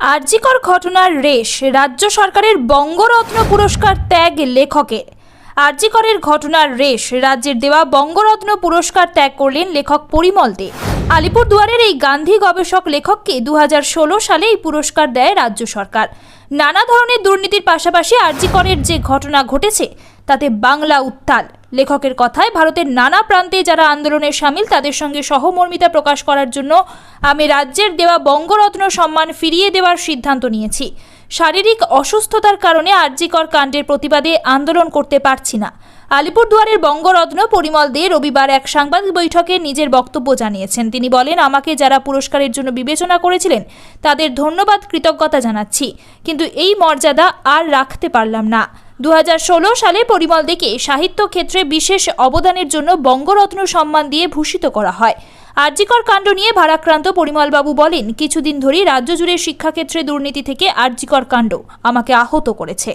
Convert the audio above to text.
আরজিকর ঘটনার রেশ রাজ্য সরকারের বঙ্গরত্ন পুরস্কার ত্যাগ লেখকের আরজিকরের ঘটনার রেশ রাজ্যের দেওয়া বঙ্গরত্ন পুরস্কার ত্যাগ করলেন লেখক পরিমল দে। আলিপুরদুয়ারের এই গান্ধী গবেষক লেখককে দু হাজার ষোলো সালে এই পুরস্কার দেয় রাজ্য সরকার। নানা ধরনের দুর্নীতির পাশাপাশি আরজিকরের যে ঘটনা ঘটেছে, তাতে বাংলা উত্তাল। লেখকের কথায়, ভারতের নানা প্রান্তে যারা আন্দোলনে সামিল, তাদের সঙ্গে সহমর্মিতা প্রকাশ করার জন্য আমি রাজ্যের দেওয়া বঙ্গরত্ন সম্মান ফিরিয়ে দেওয়ার সিদ্ধান্ত নিয়েছি। শারীরিক অসুস্থতার কারণে আরজিকর কাণ্ডের প্রতিবাদে আন্দোলন করতে পারছি না। আলিপুরদুয়ারের বঙ্গরত্ন পরিমল দে রবিবার এক সাংবাদিক বৈঠকে নিজের বক্তব্য জানিয়েছেন। তিনি বলেন, আমাকে যারা পুরস্কারের জন্য বিবেচনা করেছিলেন, তাদের ধন্যবাদ, কৃতজ্ঞতা জানাচ্ছি। কিন্তু এই মর্যাদা আর রাখতে পারলাম না। দু হাজার ষোলো সালে পরিমল দেকে সাহিত্য ক্ষেত্রে বিশেষ অবদানের জন্য বঙ্গরত্ন সম্মান দিয়ে ভূষিত করা হয়। আরজিকর কাণ্ড নিয়ে ভারাক্রান্ত পরিমলবাবু বলেন, কিছুদিন ধরেই রাজ্য জুড়ে শিক্ষাক্ষেত্রে দুর্নীতি থেকে আরজিকর কাণ্ড আমাকে আহত করেছে।